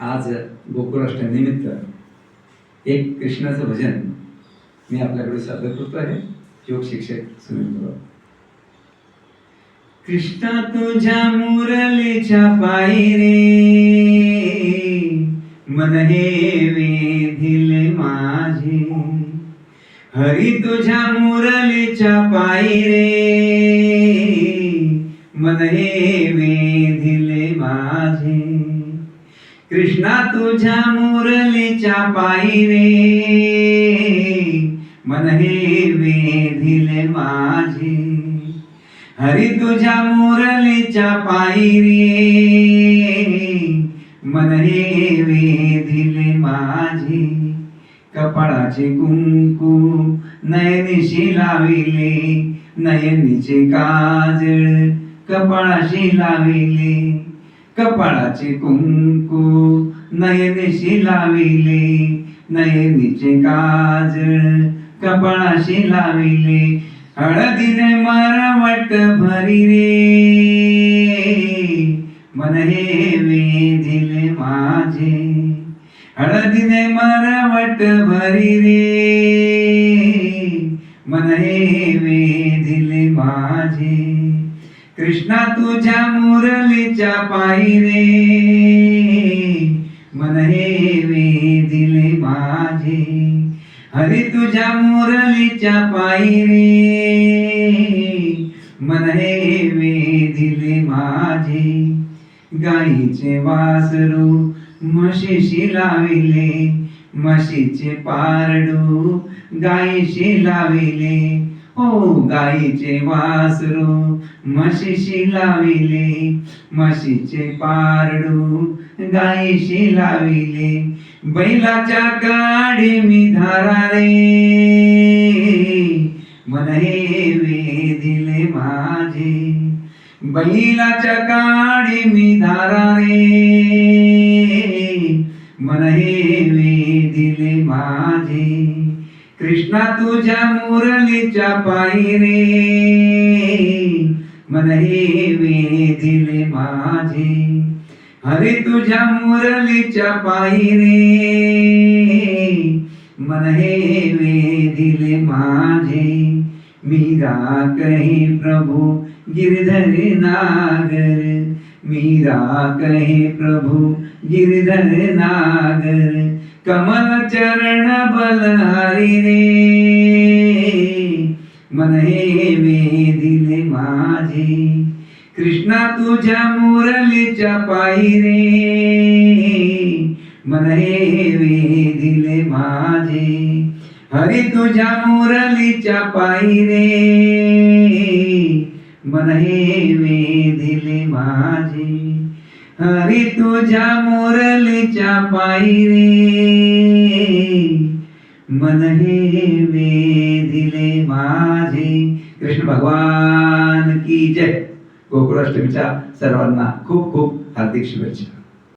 आज गोकुळाष्टमीनिमित्त एक कृष्णाचं भजन मी आपल्याकडे सादर करतो आहे. योग शिक्षक सुनील गुरव कृष्णा तुझ्या मुरलीच्या पायी रे मन हे वेधिले माझे. हरी तुझ्या मुरलीच्या पायी रे मन हे वेधिले माझे. कृष्णा तुझ्या मुरलीच्या पायी रे मन हे वेधिले माझे. हरी तुझ्या मुरलीच्या पायी रे मन हे वेधिले माझे. कपाळाचे कुंकू नयनीशी लाविले नयनीचे काजळ कपाळाशी लाविले. कपाळाचे कुंकू नयनशी लाविले नयनीचे काजळ कपाळाशी लाविले हळदीने मरवट भरी रे मन हे वेधिले माझे हळदीने मरवट भरी रे मन हे वेधिले माझे. कृष्णा तुझ्या मुरलीच्या पायी रे मन हे वेधिले माझे. हरी तुझ्या मुरलीच्या पायी रे मन हे वेधिले माझे. गाईचे वासरू म्हशीशी लाविले म्हशीचे पारडू गाईशी लाविले. हो गाईचे वासरू म्हशीशी लाविले म्हशीचे पारडू गाईशी लाविले. बैलाच्या काडी मी धारा रे मन हे वेधिले माझे. बैलाच्या काडी मी धारा रे मन हे वेधिले माझे. कृष्णा तुझ्या मुरलीच्या पायी रे मन हे वेधिले माझे. हरी तुझ्या मुरलीच्या पायी रे मन हे वेधिले माझे. मीरा कहे प्रभु गिरधर नागर मीरा कहे प्रभु गिरधर नागर. कमल चरण बलहारी रे मन हे वेधिले माझे कृष्णा तुझ्या मुरलीच्या पायी रे मन हे वेधिले माझे हरी तुझ्या मुरलीच्या पायी रे मन हे दिले माझे. हरी तुझ्या मुरलीच्या पायी रे मन हे वेधिले माझे. कृष्ण भगवान की जय. गोकुळाष्टमीच्या सर्वांना खूप खूप हार्दिक शुभेच्छा.